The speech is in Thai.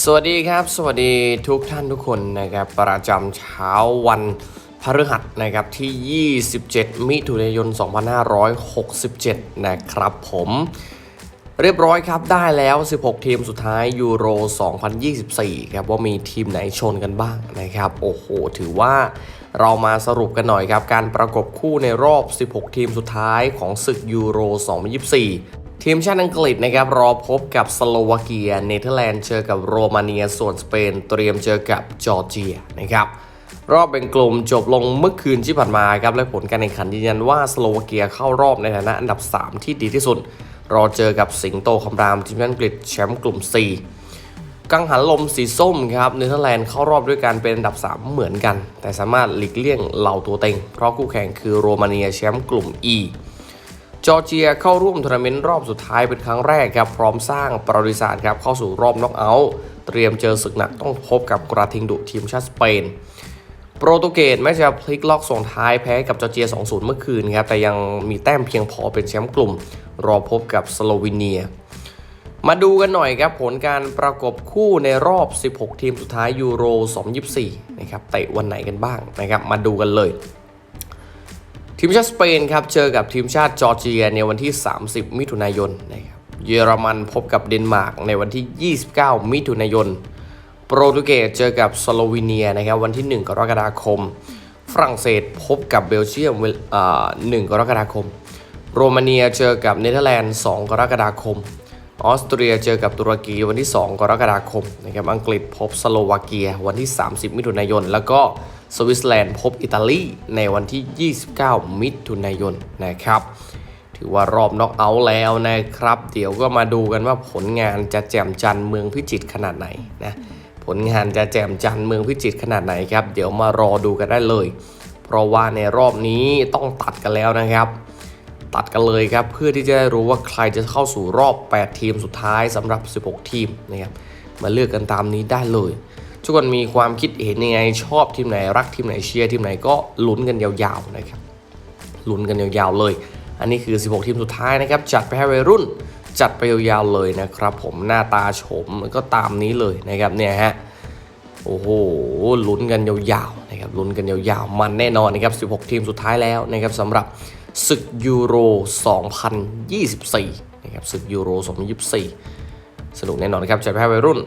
สวัสดีครับ สวัสดีทุกท่านทุกคนนะครับ ประจำเช้าวันพฤหัสนะครับที่ 27 มิถุนายน 2567 นะครับผม เรียบร้อยครับได้แล้ว 16 ทีมสุดท้ายยูโร 2024 ครับ ว่ามีทีมไหนชนกันบ้างนะครับ โอ้โห ถือว่าเรามาสรุปกันหน่อยครับ การประกบคู่ในรอบ 16 ทีมสุดท้ายของศึกยูโร 2024 ทีมชาติอังกฤษนะครับรอพบกับสโลวาเกีย เนเธอร์แลนด์เจอกับโรมาเนีย ส่วนสเปนเตรียมเจอกับจอร์เจียนะครับรอบเป็นกลุ่มจบลงเมื่อคืนที่ผ่านมาครับและผลการแข่งขันยืนยันว่าสโลวาเกียเข้ารอบในฐานะอันดับ 3 ที่ดีที่สุด รอเจอกับสิงโตคำรามทีมชาติอังกฤษแชมป์กลุ่ม 4 กังหันลมสีส้มครับเนเธอร์แลนด์เข้ารอบด้วยการเป็นอันดับ 3 เหมือนกัน แต่สามารถหลีกเลี่ยงเหล่าตัวเต็งเพราะคู่แข่งคือโรมาเนียแชมป์กลุ่ม E จอร์เจียเข้าร่วมทัวร์นาเมนต์รอบสุดท้ายเป็นครั้งแรกครับ พร้อมสร้างประวัติศาสตร์ครับเข้าสู่รอบน็อกเอาท์เตรียมเจอศึกหนักต้องพบกับกราทิงดุทีมชาติสเปน โปรตุเกสแม้จะพลิกล็อกส่งท้ายแพ้กับจอร์เจีย 2-0 เมื่อคืนครับแต่ยังมีแต้มเพียงพอเป็นแชมป์กลุ่ม รอพบกับสโลวีเนีย มาดูกันหน่อยครับผลการประกบคู่ในรอบ 16 ทีมสุดท้ายยูโร 2024 นะครับเตะวันไหนกันบ้างนะครับมาดูกันเลย ทีมชาติสเปนครับเจอกับทีมชาติจอร์เจียในวันที่ 30 มิถุนายนนะครับเยอรมันพบกับเดนมาร์กในวันที่ 29 มิถุนายน โปรตุเกสเจอกับสโลวีเนียนะครับวันที่ 1 กรกฎาคม ฝรั่งเศสพบกับเบลเยียมเวลอ่า1กรกฎาคม โรมาเนียเจอกับเนเธอร์แลนด์ 2 กรกฎาคม ออสเตรียเจอกับตุรกีวันที่ 2 กรกฎาคมนะครับอังกฤษพบสโลวาเกียวันที่ 30 มิถุนายน แล้วก็ สวิตเซอร์แลนด์พบอิตาลีในวันที่ 29 มิถุนายนนะครับ ถือว่ารอบน็อกเอาท์แล้วนะครับ เดี๋ยวก็มาดูกันว่าผลงานจะแจ่มจันทร์เมืองพิจิตรขนาดไหนนะผลงานจะแจ่มจันทร์เมืองพิจิตรขนาดไหนครับ เดี๋ยวมารอดูกันได้เลย เพราะว่าในรอบนี้ต้องตัดกันแล้วนะครับ ตัดกันเลยครับเพื่อที่จะได้รู้ว่าใครจะเข้าสู่รอบ 8 ทีมสุดท้ายสำหรับ 16 ทีมนะครับมาเลือกกันตามนี้ได้เลย ทุกคนมีความคิดเห็นยังไงชอบทีมไหนรักทีมไหนเชียร์ทีมไหนก็ลุ้นกันยาวๆนะครับลุ้นกันยาวๆเลย อันนี้คือ 16 ทีมสุดท้ายนะครับ จัดไปให้วัยรุ่น จัดไปยาวๆเลยนะครับ ผมหน้าตาโฉมก็ตามนี้เลยนะครับเนี่ยฮะโอ้โหลุ้นกันยาวๆนะครับลุ้นกันยาวๆ มันแน่นอนนะครับ 16 ทีมสุดท้ายแล้วนะครับสำหรับศึกยูโร 2024 นะครับศึกยูโร 2024 สนุกแน่นอนครับจัดไปให้วัยรุ่น